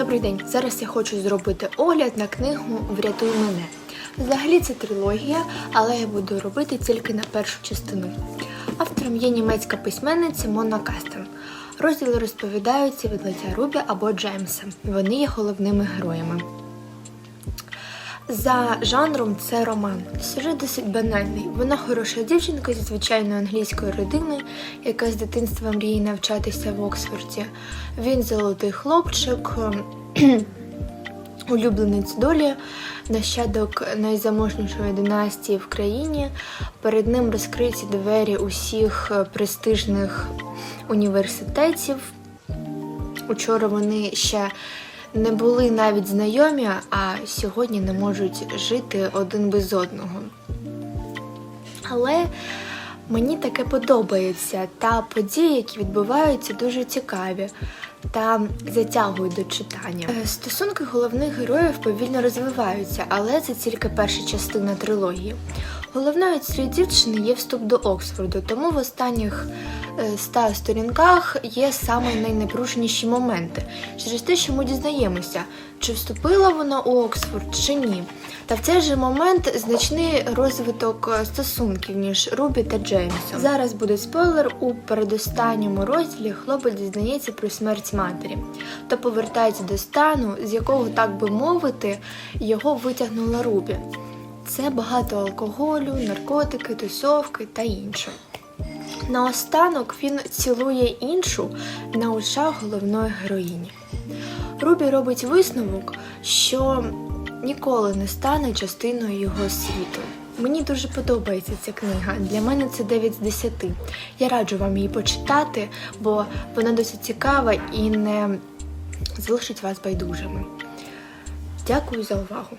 Добрий день. Зараз я хочу зробити огляд на книгу Врятуй мене. Взагалі це трилогія, але я буду робити тільки на першу частину. Автором є німецька письменниця Мона Кастен. Розділи розповідаються від лиця Рубі або Джеймса. Вони є головними героями. За жанром це роман. Сюжет досить банальний. Вона хороша дівчинка зі звичайної англійської родини, яка з дитинства мріє навчатися в Оксфорді. Він золотий хлопчик, улюбленець долі, нащадок найзаможнішої династії в країні. Перед ним розкриті двері усіх престижних університетів. Учора вони ще не були навіть знайомі, а сьогодні не можуть жити один без одного. Але мені таке подобається, та події, які відбуваються, дуже цікаві та затягують до читання. Е, Стосунки головних героїв повільно розвиваються, але це тільки перша частина трилогії. Головною цієї дівчини є вступ до Оксфорду, тому в останніх е, ста сторінках є саме найнепружніші моменти через те, що ми дізнаємося, чи вступила вона у Оксфорд чи ні. Та в цей же момент значний розвиток е, стосунків між Рубі та Джеймсом. Зараз буде спойлер у передостанньому розділі хлопець дізнається про смерть матері та повертається до стану, з якого, так би мовити, його витягнула Рубі. Це багато алкоголю, наркотики, тусовки та інше. Наостанок він цілує іншу на очах головної героїні. Рубі робить висновок, що ніколи не стане частиною його світу. Мені дуже подобається ця книга. Для мене це 9 з 10. Я раджу вам її почитати, бо вона досить цікава і не залишить вас байдужими. Дякую за увагу.